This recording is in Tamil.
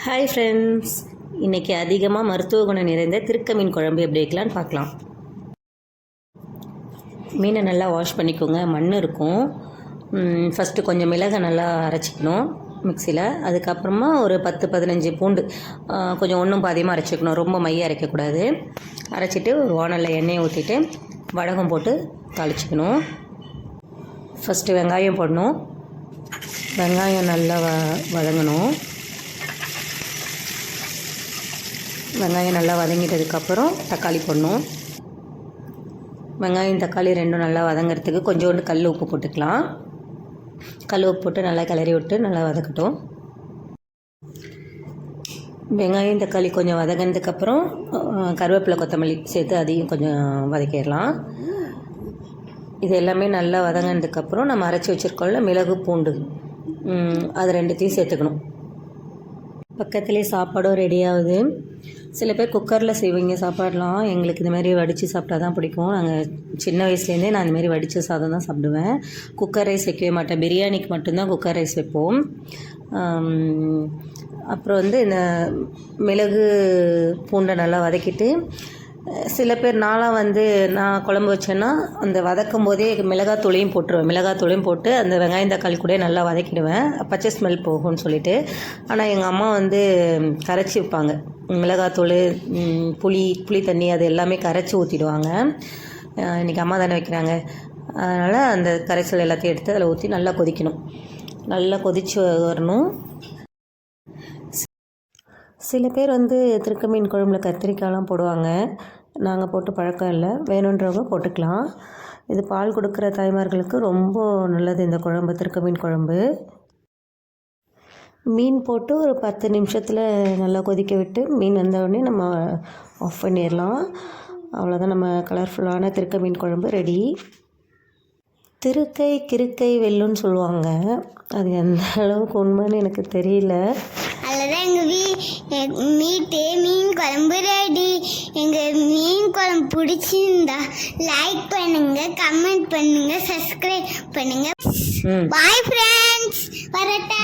ஹாய் ஃப்ரெண்ட்ஸ் இன்றைக்கி அதிகமாக மருத்துவ குணம் நிறைந்த திருக்க மீன் குழம்பு எப்படி வைக்கலான்னு பார்க்கலாம். மீனை நல்லா வாஷ் பண்ணிக்கோங்க. மண் இருக்கும். ஃபஸ்ட்டு கொஞ்சம் மிளகை நல்லா அரைச்சிக்கணும் மிக்சியில் அதுக்கப்புறமா ஒரு பத்து பதினஞ்சு பூண்டு கொஞ்சம் ஒன்றும் பாதியமாக அரைச்சிக்கணும். ரொம்ப மைய அரைக்கக்கூடாது. அரைச்சிட்டு ஒரு வானலில் எண்ணெயை ஊற்றிட்டு வடகம் போட்டு தாளிச்சிக்கணும். ஃபஸ்ட்டு வெங்காயம் போடணும். வெங்காயம் நல்லா வ வதங்கணும். வெங்காயம் நல்லா வதங்கிட்டதுக்கப்புறம் தக்காளி போடணும். வெங்காயம் தக்காளி ரெண்டும் நல்லா வதங்கிறதுக்கு கொஞ்சோண்டு கல் உப்பு போட்டுக்கலாம். கல் உப்பு போட்டு நல்லா கிளறி விட்டு நல்லா வதக்கட்டும். வெங்காயம் தக்காளி கொஞ்சம் வதங்கினதுக்கப்புறம் கருவேப்பிலை கொத்தமல்லி சேர்த்து அதையும் கொஞ்சம் வதக்கிடலாம். இது எல்லாமே நல்லா வதங்கினதுக்கப்புறம் நம்ம அரைச்சி வச்சுருக்கோம்ல மிளகு பூண்டு. அது ரெண்டுத்தையும் சேர்த்துக்கணும். பக்கத்துலேயே சாப்பாடும் ரெடி ஆகுது. சில பேர் குக்கரில் செய்வீங்க சாப்பாடெலாம். எங்களுக்கு இந்தமாரி வடித்து சாப்பிட்டா தான் பிடிக்கும். நாங்கள் சின்ன வயசுலேருந்தே நான் இந்தமாரி வடித்த சாதம் தான் சாப்பிடுவேன். குக்கர் ரைஸ் வைக்கவே மாட்டேன். பிரியாணிக்கு மட்டும்தான் குக்கர் ரைஸ் வைப்போம். அப்புறம் வந்து இந்த மிளகு பூண்டை நல்லா வதக்கிட்டு சில பேர் நாளாக வந்து நான் குழம்பு வச்சேன்னா அந்த வதக்கும் போதே மிளகாத்தூளையும் போட்டுருவேன். மிளகாத்தூளையும் போட்டு அந்த வெங்காயம் தக்காளி கூட நல்லா வதக்கிடுவேன். பச்சை ஸ்மெல் போகும்னு சொல்லிட்டு. ஆனால் எங்கள் அம்மா வந்து கரைச்சி வைப்பாங்க. மிளகாத்தூள் புளி புளி தண்ணி அது எல்லாமே கரைச்சி ஊற்றிடுவாங்க இன்றைக்கி அம்மா தானே வைக்கிறாங்க. அதனால் அந்த கரைசல் எல்லாத்தையும் எடுத்து அதில் ஊற்றி நல்லா கொதிக்கணும். நல்லா கொதித்து வரணும். சில பேர் வந்து திருக்க மீன் குழம்புல கத்திரிக்காய்லாம் போடுவாங்க. நாங்கள் போட்டு பழக்கம் இல்லை. வேணுன்றவங்க போட்டுக்கலாம். இது பால் கொடுக்குற தாய்மார்களுக்கு ரொம்ப நல்லது இந்த குழம்பு திருக்க மீன் குழம்பு. மீன் போட்டு ஒரு பத்து நிமிஷத்தில் நல்லா கொதிக்க விட்டு மீன் வந்தவுடனே நம்ம ஆஃப் பண்ணிடலாம். அவ்வளோதான் நம்ம கலர்ஃபுல்லான திருக்க மீன் குழம்பு ரெடி திருக்கை கிறுக்கை வெல்லுன்னு சொல்லுவாங்க. அது எந்த அளவுக்கு உண்மைன்னு எனக்கு தெரியல. அவ்வளோதான் எங்கள் வீ வீட்டு மீன் குழம்பு ரெடி எங்கள் மீன் குழம்பு பிடிச்சிருந்தா லைக் பண்ணுங்க கமெண்ட் பண்ணுங்க சப்ஸ்கிரைப் பண்ணுங்க. பாய் ஃப்ரெண்ட்ஸ் வரட்டா.